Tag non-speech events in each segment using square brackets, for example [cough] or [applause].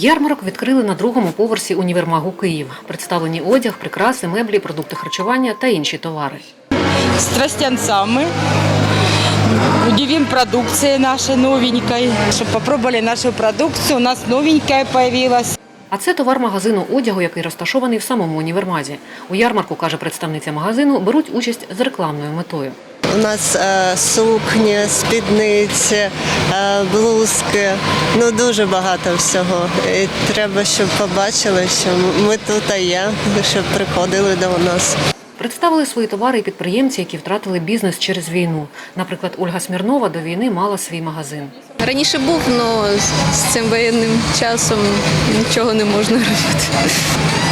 Ярмарок відкрили на другому поверсі універмагу Київ. Представлені одяг, прикраси, меблі, продукти харчування та інші товари. с тростянцами. Удивим продукцией нашей новенькой, чтобы попробовали нашу продукцию. У нас новенькая появилась. А це товар магазину одягу, який розташований в самому універмазі. У ярмарку, каже представниця магазину, беруть участь з рекламною метою. У нас е, сукні, спідниці, е, блузки, ну дуже багато всього. І треба, щоб побачили, що ми тут є, щоб приходили до нас. Представили свої товари і підприємці, які втратили бізнес через війну. Наприклад, Ольга Смірнова до війни мала свій магазин. Раніше був, але з цим воєнним часом нічого не можна [laughs] робити.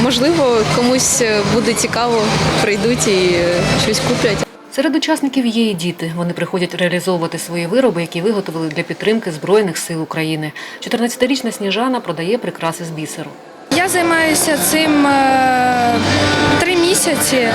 Можливо, комусь буде цікаво, прийдуть і щось куплять. Серед учасників є і діти. Вони приходять реалізовувати свої вироби, які виготовили для підтримки Збройних сил України. 14-річна Сніжана продає прикраси з бісеру. Я займаюся цим е, три місяці, е,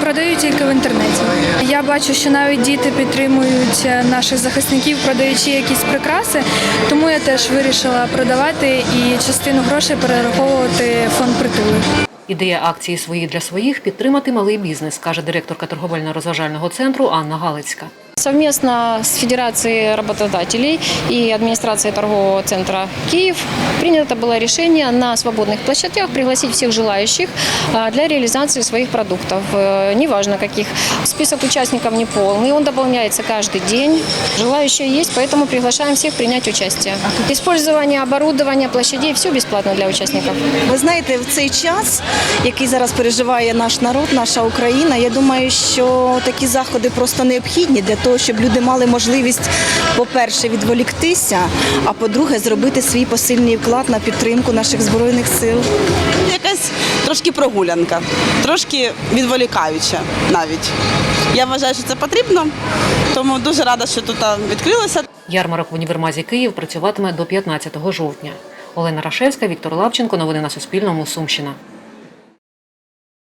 продаю тільки в інтернеті. Я бачу, що навіть діти підтримують е, наших захисників, продаючи якісь прикраси, тому я теж вирішила продавати і частину грошей перераховувати в фонд притули. Ідея акції свої для своїх підтримати малий бізнес, каже директорка торговельно-розважального центру Анна Галицька. Совместно с Федерацией работодателей и администрацией торгового центра Киев принято было решение на свободных площадках пригласить всех желающих а, для реализации своих продуктов, э, неважно каких. Список участников не полный, он дополняется каждый день. Желающие есть, поэтому приглашаем всех принять участие. Использование оборудования, площадей – все бесплатно для участников. Ви знаєте, в цей час, який зараз переживає наш народ, наша Україна, я думаю, що такі заходи просто необхідні для того, щоб люди мали можливість, по-перше, відволіктися, а по-друге, зробити свій посильний вклад на підтримку наших збройних сил. якась трошки прогулянка, трошки відволікаюча навіть. Я вважаю, що це потрібно, тому дуже рада, що тут відкрилося. Ярмарок в універмазі Київ працюватиме до 15 жовтня. Олена Рашевська, Віктор Лавченко. Новини на Суспільному. Сумщина.